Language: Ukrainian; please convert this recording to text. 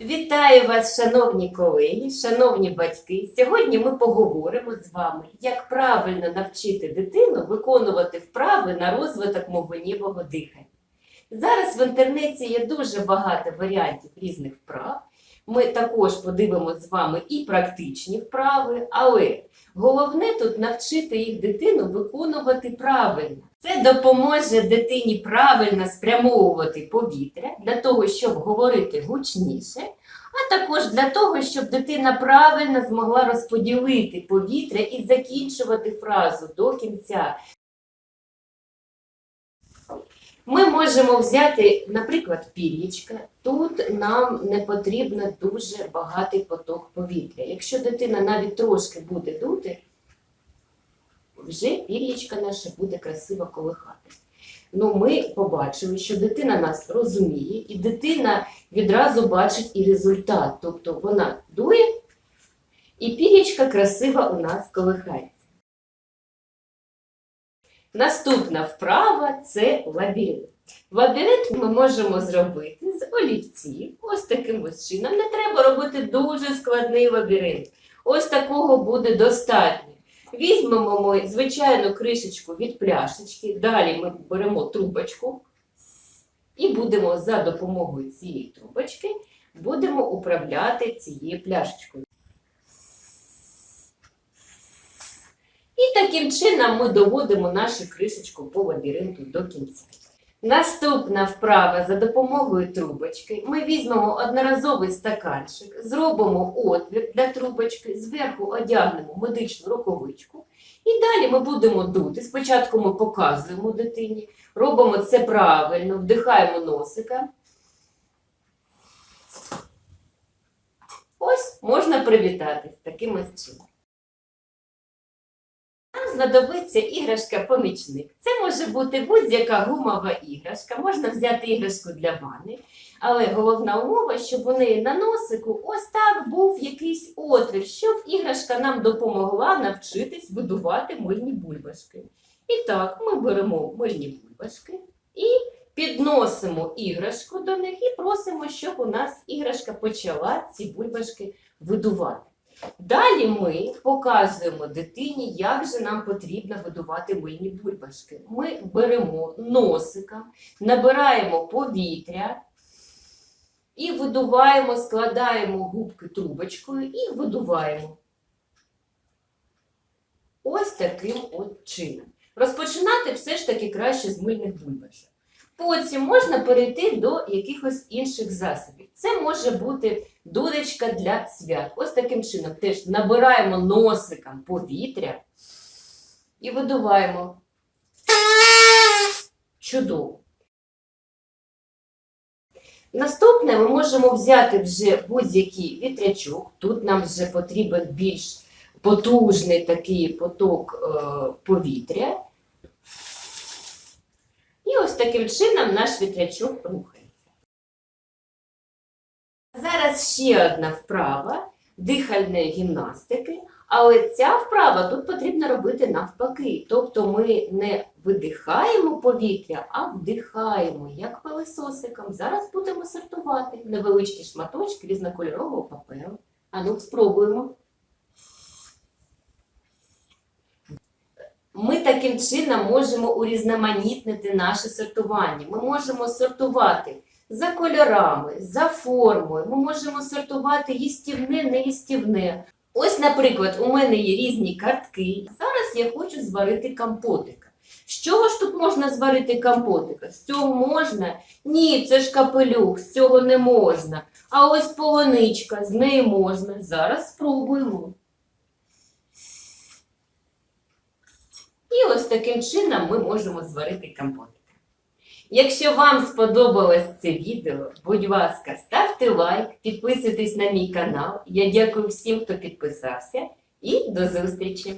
Вітаю вас, шановні колеги, шановні батьки. Сьогодні ми поговоримо з вами, як правильно навчити дитину виконувати вправи на розвиток мовленнєвого дихання. Зараз в інтернеті є дуже багато варіантів різних вправ. Ми також подивимося з вами і практичні вправи, але головне тут навчити їх дитину виконувати правильно. Це допоможе дитині правильно спрямовувати повітря для того, щоб говорити гучніше, а також для того, щоб дитина правильно змогла розподілити повітря і закінчувати фразу до кінця. Ми можемо взяти, наприклад, пір'ячка. Тут нам не потрібно дуже багатий поток повітря. Якщо дитина навіть трошки буде дути, вже пір'ячка наша буде красиво колихатись. Ну, ми побачили, що дитина нас розуміє, і дитина відразу бачить і результат. Тобто вона дує, і пір'ячка красиво у нас колихається. Наступна вправа це лабіринт. Лабіринт ми можемо зробити з олівців. Ось таким ось чином. Не треба робити дуже складний лабіринт. Ось такого буде достатньо. Візьмемо ми звичайну кришечку від пляшечки, далі ми беремо трубочку і будемо за допомогою цієї трубочки будемо управляти цією пляшечкою. Таким чином ми доводимо нашу кришечку по лабіринту до кінця. Наступна вправа за допомогою трубочки. Ми візьмемо одноразовий стаканчик, зробимо отвір для трубочки, зверху одягнемо медичну рукавичку. І далі ми будемо дути. Спочатку ми показуємо дитині, робимо це правильно, вдихаємо носика. Ось можна привітатись таким чином. Знадобиться іграшка-помічник. Це може бути будь-яка гумова іграшка. Можна взяти іграшку для ванни, але головна умова, щоб у неї на носику ось так був якийсь отвір, щоб іграшка нам допомогла навчитись видувати мильні бульбашки. І так, ми беремо мильні бульбашки і підносимо іграшку до них і просимо, щоб у нас іграшка почала ці бульбашки видувати. Далі ми показуємо дитині, як же нам потрібно видувати мильні бульбашки. Ми беремо носика, набираємо повітря і видуваємо, складаємо губки трубочкою і видуваємо. Ось таким от чином. Розпочинати все ж таки краще з мильних бульбашок. Потім можна перейти до якихось інших засобів. Це може бути дудочка для свят. Ось таким чином теж набираємо носиком повітря і видуваємо. Чудово. Наступне ми можемо взяти вже будь-який вітрячок. Тут нам вже потрібен більш потужний такий поток е, повітря. І ось таким чином наш вітрячок рухається. Зараз ще одна вправа дихальної гімнастики, але ця вправа тут потрібно робити навпаки. Тобто ми не видихаємо повітря, а вдихаємо, як пилисосиком. Зараз будемо сортувати невеличкі шматочки різнокольорового паперу. А ну, спробуємо. Ми таким чином можемо урізноманітнити наше сортування. Ми можемо сортувати за кольорами, за формою. Ми можемо сортувати їстівне, неїстівне. Ось, наприклад, у мене є різні картки. Зараз я хочу зварити компотика. З чого ж тут можна зварити компотика? З цього можна? Ні, це ж капелюх, з цього не можна. А ось полоничка, з неї можна. Зараз спробуємо. І ось таким чином ми можемо зварити компотик. Якщо вам сподобалось це відео, будь ласка, ставте лайк, підписуйтесь на мій канал. Я дякую всім, хто підписався, і до зустрічі!